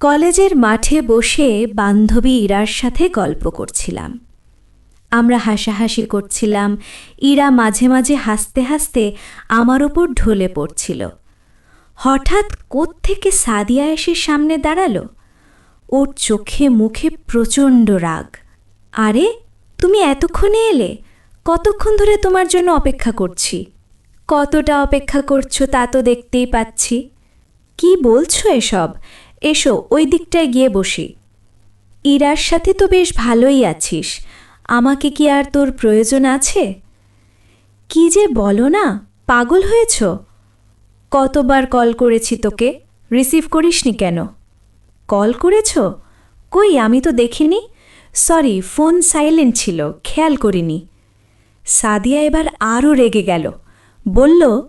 কলেজের মাঠে বসে বান্ধবী ইরার সাথে গল্প করছিলাম। আমরা হাসাহাসি করছিলাম, ইরা মাঝে মাঝে হাসতে হাসতে আমার ওপর ঢলে পড়ছিল। হঠাৎ কোত্থেকে সাদিয়া এসে সামনে দাঁড়াল। ওর চোখে মুখে প্রচণ্ড রাগ। আরে, তুমি এতক্ষণে এলে? কতক্ষণ ধরে তোমার জন্য অপেক্ষা করছি? কতটা অপেক্ষা করছ তা তো দেখতেই পাচ্ছি। কি বলছো এসব? এসো, ওই দিকটায় গিয়ে বসি। ইরার সাথে তো বেশ ভালোই আছিস। আমাকে কি আর তোর প্রয়োজন আছে? কি যে বলো না, পাগল হয়েছ? কতবার কল করেছি তোকে, রিসিভ করিসনি কেন? কল করেছ? কই, আমি তো দেখিনি। সরি, ফোন সাইলেন্ট ছিল, খেয়াল করিনি। সাদিয়া এবার আরও রেগে গেল। বলল,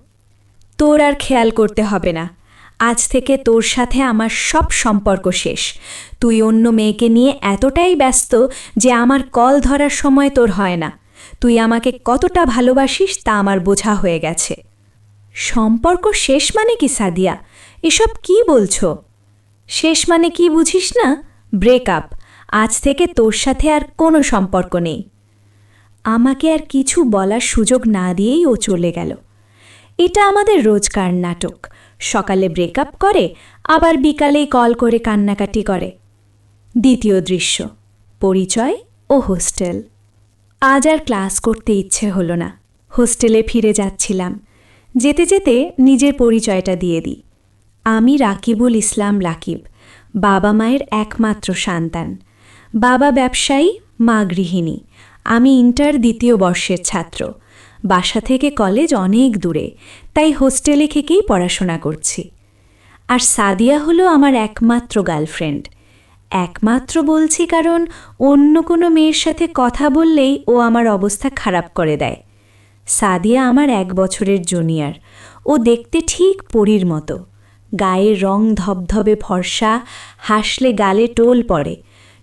তোর আর খেয়াল করতে হবে না। আজ থেকে তোর সাথে আমার সব সম্পর্ক শেষ। তুই অন্য মেয়েকে নিয়ে এতটাই ব্যস্ত যে আমার কল ধরার সময় তোর হয় না। তুই আমাকে কতটা ভালোবাসিস তা আমার বোঝা হয়ে গেছে। সম্পর্ক শেষ মানে কি, সাদিয়া? এসব কি বলছো? শেষ মানে কি বুঝিস না? ব্রেকআপ। আজ থেকে তোর সাথে আর কোনো সম্পর্ক নেই। আমাকে আর কিছু বলার সুযোগ না দিয়েই ও চলে গেল। এটা আমাদের রোজকার নাটক। সকালে ব্রেকআপ করে, আবার বিকালেই কল করে কান্নাকাটি করে। দ্বিতীয় দৃশ্য, পরিচয় ও হোস্টেল। আজ আর ক্লাস করতে ইচ্ছে হলো না। হোস্টেলে ফিরে যাচ্ছিলাম। যেতে যেতে নিজের পরিচয়টা দিয়ে দিই। আমি রাকিবুল ইসলাম রাকিব, বাবা মায়ের একমাত্র সন্তান। বাবা ব্যবসায়ী, মা গৃহিণী। আমি ইন্টার দ্বিতীয় বর্ষের ছাত্র। বাসা থেকে কলেজ অনেক দূরে, তাই হোস্টেলে থেকেই পড়াশোনা করছি। আর সাদিয়া হলো আমার একমাত্র গার্লফ্রেন্ড। একমাত্র বলছি কারণ অন্য কোনো মেয়ের সাথে কথা বললেই ও আমার অবস্থা খারাপ করে দেয়। সাদিয়া আমার এক বছরের জুনিয়র। ও দেখতে ঠিক পরীর মতো। গায়ের রং ধবধবে ফর্সা, হাসলে গালে টোল পড়ে।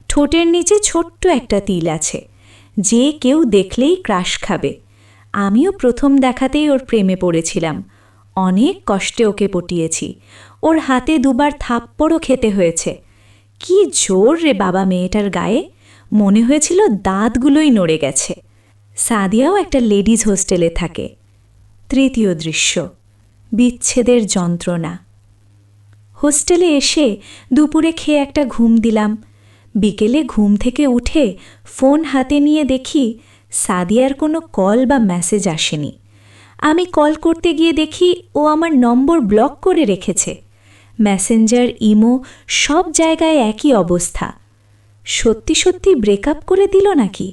ঠোঁটের নিচে ছোট্ট একটা তিল আছে। যে কেউ দেখলেই ক্রাশ খাবে। আমিও প্রথম দেখাতেই ওর প্রেমে পড়েছিলাম। অনেক কষ্টে ওকে পটিয়েছি। ওর হাতে দুবার থাপ্পড়ও খেতে হয়েছে। কি জোর রে বাবা মেয়েটার গায়ে! মনে হয়েছিল দাঁতগুলোই নড়ে গেছে। সাদিয়াও একটা লেডিজ হোস্টেলে থাকে। তৃতীয় দৃশ্য, বিচ্ছেদের যন্ত্রণা। হোস্টেলে এসে দুপুরে খেয়ে একটা ঘুম দিলাম। বিকেলে ঘুম থেকে উঠে ফোন হাতে নিয়ে দেখি সাদিয়ার কোনো কল বা মেসেজ আসেনি। আমি কল করতে গিয়ে দেখি ও আমার নম্বর ব্লক করে রেখেছে। মেসেঞ্জার, ইমো সব জায়গায় একই অবস্থা। সত্যি সত্যি ব্রেকআপ করে দিল নাকি?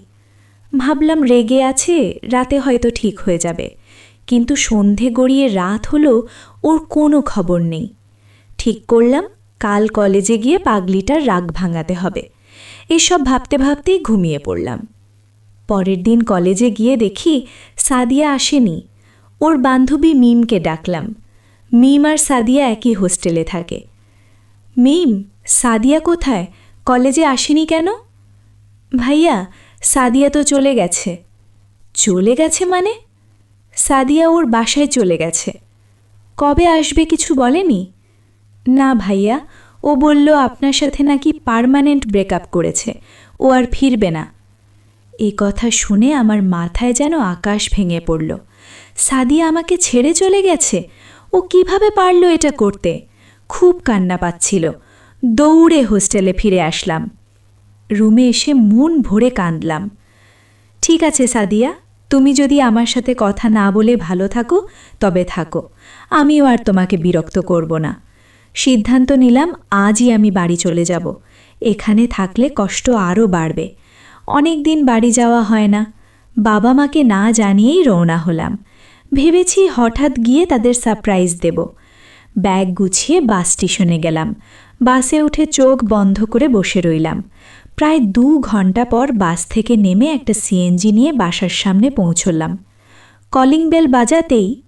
ভাবলাম রেগে আছে, রাতে হয়তো ঠিক হয়ে যাবে। কিন্তু সন্ধে গড়িয়ে রাত হলো, ওর কোনো খবর নেই। ঠিক করলাম, কাল কলেজে গিয়ে পাগলিটার রাগ ভাঙাতে হবে। এসব ভাবতে ভাবতেই ঘুমিয়ে পড়লাম। পরের দিন কলেজে গিয়ে দেখি সাদিয়া আসেনি। ওর বান্ধবী মিমকে ডাকলাম। মিম আর সাদিয়া একই হোস্টেলে থাকে। মিম, সাদিয়া কোথায়? কলেজে আসেনি কেন? ভাইয়া, সাদিয়া তো চলে গেছে। চলে গেছে মানে? সাদিয়া ওর বাসায় চলে গেছে। কবে আসবে কিছু বলেনি? না ভাইয়া, ও বলল আপনার সাথে নাকি পার্মানেন্ট ব্রেকআপ করেছে। ও আর ফিরবে না। এই কথা শুনে আমার মাথায় যেন আকাশ ভেঙে পড়ল। সাদিয়া আমাকে ছেড়ে চলে গেছে। ও কীভাবে পারল এটা করতে? খুব কান্না পাচ্ছিল। দৌড়ে হোস্টেলে ফিরে আসলাম। রুমে এসে মন ভরে কাঁদলাম। ঠিক আছে সাদিয়া, তুমি যদি আমার সাথে কথা না বলে ভালো থাকো, তবে থাকো। আমিও আর তোমাকে বিরক্ত করব না। সিদ্ধান্ত নিলাম, আজই আমি বাড়ি চলে যাব। এখানে থাকলে কষ্ট আরও বাড়বে। অনেক দিন বাড়ি যাওয়া হয় না। বাবা মাকে না জানিয়েই রওনা হলাম। ভেবেছি হঠাৎ গিয়ে তাদের সারপ্রাইজ দেব। ব্যাগ গুছিয়ে বাস স্টেশনে গেলাম। বাসে উঠে চোখ বন্ধ করে বসে রইলাম। প্রায় দু ঘণ্টা পর বাস থেকে নেমে একটা সিএনজি নিয়ে বাসার সামনে পৌঁছলাম। Calling bell বাজাতেই